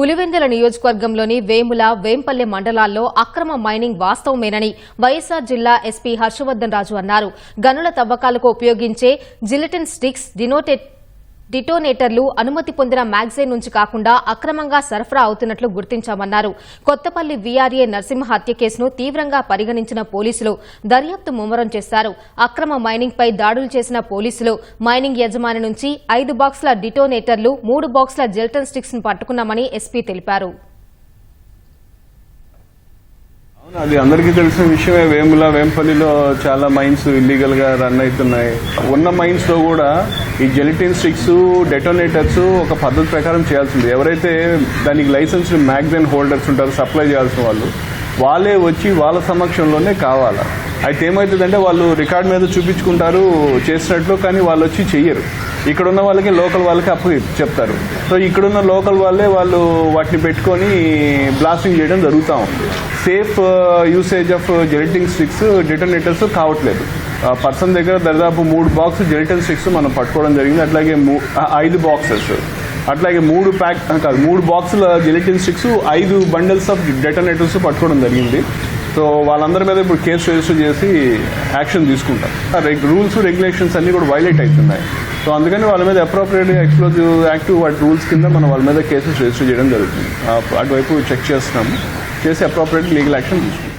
పులివెందుల నియోజకవర్గంలోని వేముల వేంపల్లె మండలాల్లో అక్రమ మైనింగ్ వాస్తవమేనని వైఎస్సార్ జిల్లా ఎస్పీ హర్షవర్దన్ రాజు అన్నారు. గనుల తవ్వకాలకు ఉపయోగించే జిలిటిన్ స్టిక్స్ డినోటెడ్ డిటోనేటర్లు అనుమతి పొందిన మ్యాగజైన్ నుంచి కాకుండా అక్రమంగా సరఫరా అవుతున్నట్లు గుర్తించామన్నారు. కొత్తపల్లి వీఆర్ఏ నరసింహ హత్య కేసును తీవ్రంగా పరిగణించిన పోలీసులు దర్యాప్తు ముమ్మరం చేశారు. అక్రమ మైనింగ్ పై దాడులు చేసిన పోలీసులు మైనింగ్ యజమాని నుంచి ఐదు బాక్సుల డిటోనేటర్లు మూడు బాక్సుల జెల్టన్ స్టిక్స్ను పట్టుకున్నామని ఎస్పీ తెలిపారు. అది అందరికీ తెలిసిన విషయమే. వేముల వేంపల్లిలో చాలా మైన్స్ ఇల్లీగల్గా రన్ అవుతున్నాయి. ఉన్న మైన్స్లో కూడా ఈ జెలిటిన్ స్టిక్స్ డెటోనేటర్స్ ఒక పద్ధతి ప్రకారం చేయాల్సింది. ఎవరైతే దానికి లైసెన్స్ మ్యాగ్జైన్ హోల్డర్స్ ఉంటారో సప్లై చేయాల్సిన వాళ్ళు వాళ్ళే వచ్చి వాళ్ళ సమక్షంలోనే కావాలా? అయితే ఏమవుతుందంటే వాళ్ళు రికార్డ్ మీద చూపించుకుంటారు చేసినట్లు కానీ వాళ్ళు వచ్చి చెయ్యరు. ఇక్కడున్న వాళ్ళకి లోకల్ వాళ్ళకి అప్పు చెప్తారు. సో ఇక్కడున్న లోకల్ వాళ్ళే వాళ్ళు వాటిని పెట్టుకొని బ్లాస్టింగ్ చేయడం జరుగుతూ ఉంది. Safe usage of gelatin sticks detonators కావట్లేదు. పర్సన్ దగ్గర దాదాపు మూడు బాక్స్ జెలిటన్ స్టిక్స్ మనం పట్టుకోవడం జరిగింది. అట్లాగే ఐదు బాక్సెస్. అట్లాగే మూడు ప్యాక్ కాదు మూడు బాక్సుల జెలిటిన్ స్టిక్స్ ఐదు బండిల్స్ ఆఫ్ డెటోనేటర్స్ పట్టుకోవడం జరిగింది. సో వాళ్ళందరి మీద ఇప్పుడు కేసు రిజిస్టర్ చేసి యాక్షన్ తీసుకుంటాం. రూల్స్ రెగ్యులేషన్స్ అన్ని కూడా వైలేట్ అవుతున్నాయి సో అందుకని వాళ్ళ మీద అప్రోప్రియేట్ ఎక్స్ప్లోజివ్ యాక్టివ్ వాటి రూల్స్ కింద మనం వాళ్ళ మీద కేసెస్ రిజిస్టర్ చేయడం జరుగుతుంది. అటువైపు చెక్ చేస్తున్నాము. చేసి అప్రోప్రియేట్ లీగల్ యాక్షన్ తీసుకుంటాం.